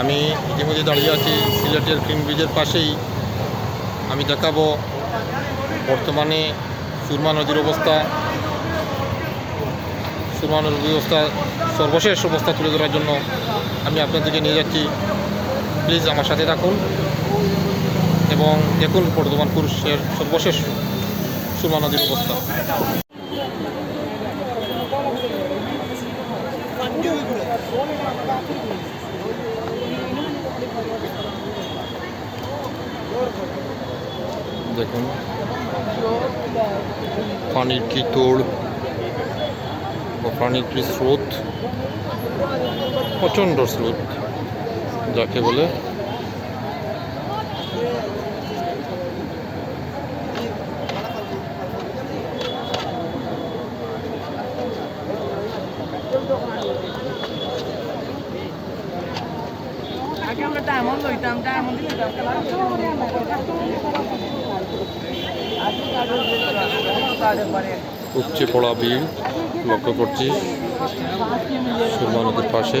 আমি ইতিমধ্যে দাঁড়িয়ে আছি সিলেটের গ্রিন ব্রিজের পাশেই। আমি দেখাবো বর্তমানে সুরমা নদীর অবস্থা। সুরমা নদীর অবস্থা সর্বশেষ অবস্থা তুলে ধরার জন্য আমি আপনাদেরকে নিয়ে যাচ্ছি। প্লিজ আমার সাথে থাকুন এবং দেখুন বর্ধমান পুরুষের সর্বশেষ সুরমা নদীর অবস্থা। দেখুন। পানির কি তোর বা পানির কি স্রোত? প্রচণ্ড স্রোত যাকে বলে উপচে পড়া বিল লক্ষ্য করছি সুরমা নদীর পাশে।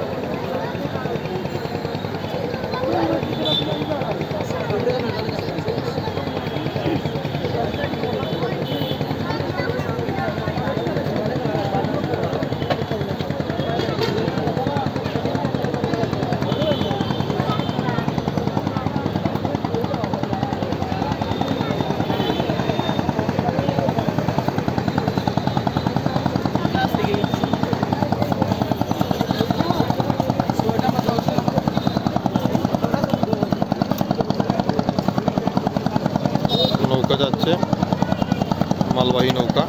যাচ্ছে মালবাহী নৌকা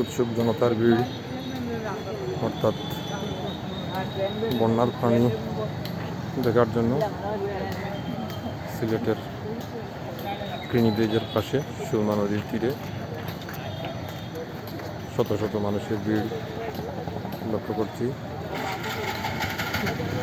উৎসুক জনতার ভিড়, অর্থাৎ বন্যার পানি দেখার জন্য সিলেটের ক্রিনি ব্রিজের পাশে সুরমা নদীর তীরে শত শত মানুষের ভিড় লক্ষ্য করছি। Gracias.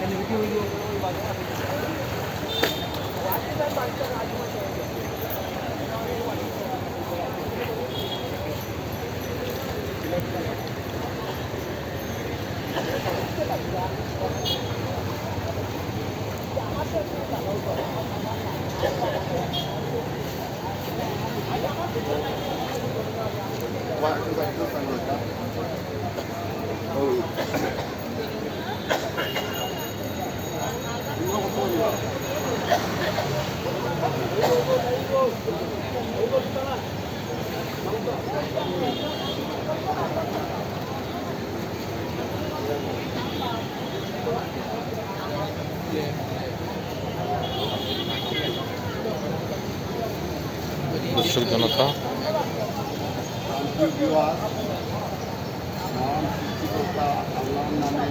Thank you. দর্শক জনতা আল্লাহর নামে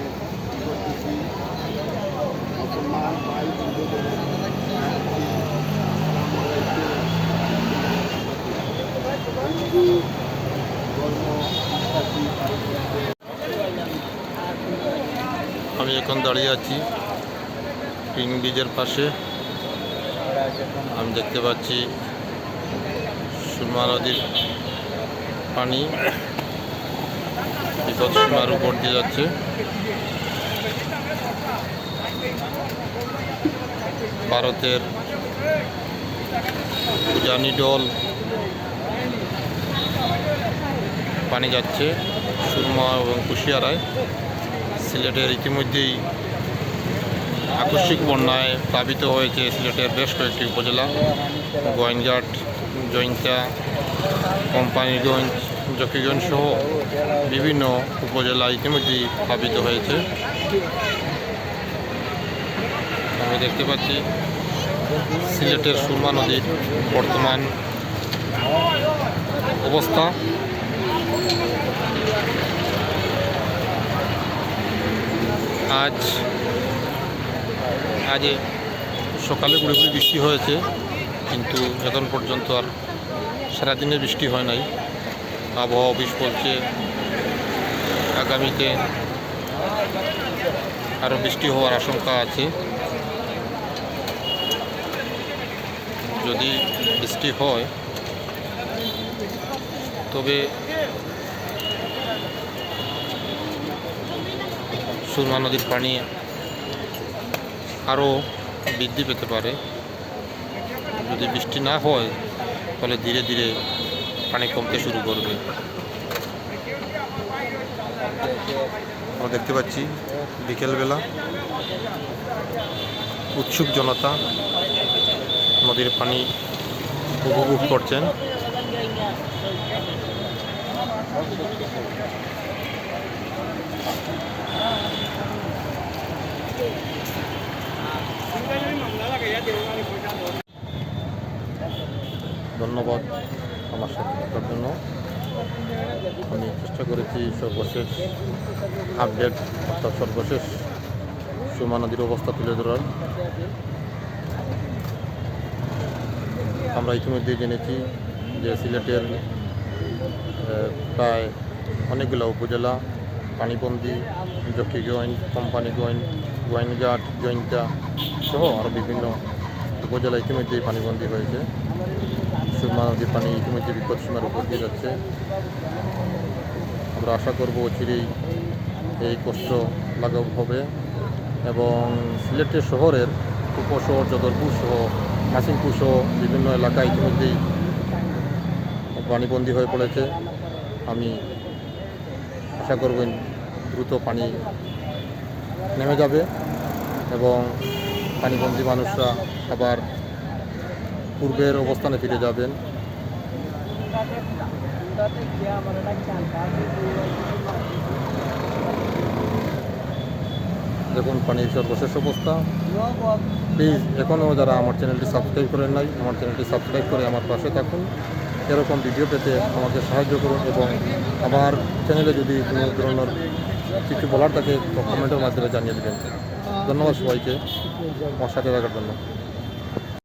মুসলমান ভাই বন্ধুদের জানাচ্ছি, আসসালামু আমি এখন দাঁড়িয়ে আছি কিং ব্রিজের পাশে। আমি দেখতে পাচ্ছি সুরমা নদীর পানি। বিপদ সীমার উপর দিয়ে যাচ্ছে। ভারতের উজানি ডল পানি যাচ্ছে, সুরমা এবং কুশিয়ারায়। সিলেটের ইতিমধ্যেই আকস্মিক বন্যায় প্লাবিত হয়েছে সিলেটের বেশ কয়েকটি উপজেলা। গোয়েনঘাট জৈন্তা, কোম্পানিগঞ্জ, জকিগঞ্জ সহ বিভিন্ন উপজেলা ইতিমধ্যেই প্লাবিত হয়েছে। আমি দেখতে পাচ্ছি সিলেটের সুরমা নদীর বর্তমান অবস্থা। আজ আজ সকালে পুরোপুরি বৃষ্টি হয়েছে, কিন্তু এখন পর্যন্ত আর সারাদিনে বৃষ্টি হয় নাই। আবহাওয়া অফিস বলছে, আগামীতে আরও বৃষ্টি হওয়ার আশঙ্কা আছে। যদি বৃষ্টি হয়, তবে সুরমা নদীর পানি আরও বৃদ্ধি পেতে পারে। যদি বৃষ্টি না হয়, তাহলে ধীরে ধীরে পানি কমতে শুরু করবে। আমরা দেখতে পাচ্ছি বিকেলবেলা উৎসুক জনতা নদীর পানি উপভোগ করছেন। ধন্যবাদ আমার সাথে থাকার জন্য। আমি চেষ্টা করেছি সর্বশেষ আপডেট অর্থাৎ সর্বশেষ সুমা নদীর অবস্থা তুলে ধরার। আমরা ইতিমধ্যেই জেনেছি যে সিলেটের প্রায় অনেকগুলো উপজেলা পানিবন্দি জকিগঞ্জ কোম্পানিগঞ্জ গোয়াইনঘাট জৈন্তা সহ আরও বিভিন্ন উপজেলা ইতিমধ্যেই পানিবন্দি হয়েছে। সুরমা নদীর পানি ইতিমধ্যে বিপদসীমার উপর দিয়ে যাচ্ছে। আমরা আশা করব চিরেই এই কষ্ট লাঘব হবে এবং সিলেটের শহরের উপশহর জদরপুর সহ হাসিমপুর সহ বিভিন্ন এলাকা ইতিমধ্যেই পানিবন্দী হয়ে পড়েছে। আমি আশা করব দ্রুত পানি নেমে যাবে এবং পানিবন্দী মানুষরা আবার পূর্বের অবস্থানে ফিরে যাবেন। দেখুন, পানির সর্বশেষ অবস্থা। প্লিজ এখনও যারা আমার চ্যানেলটি সাবস্ক্রাইব করেন নাই, আমার চ্যানেলটি সাবস্ক্রাইব করে আমার পাশে থাকুন। এরকম ভিডিও পেতে আমাকে সাহায্য করুন এবং আমার চ্যানেলে যদি কোনো ধরনের কিছু বলার তাকে কমেন্টের মাধ্যমে জানিয়ে দেবেন। ধন্যবাদ সবাইকে। আমার সাথে থাকার জন্য।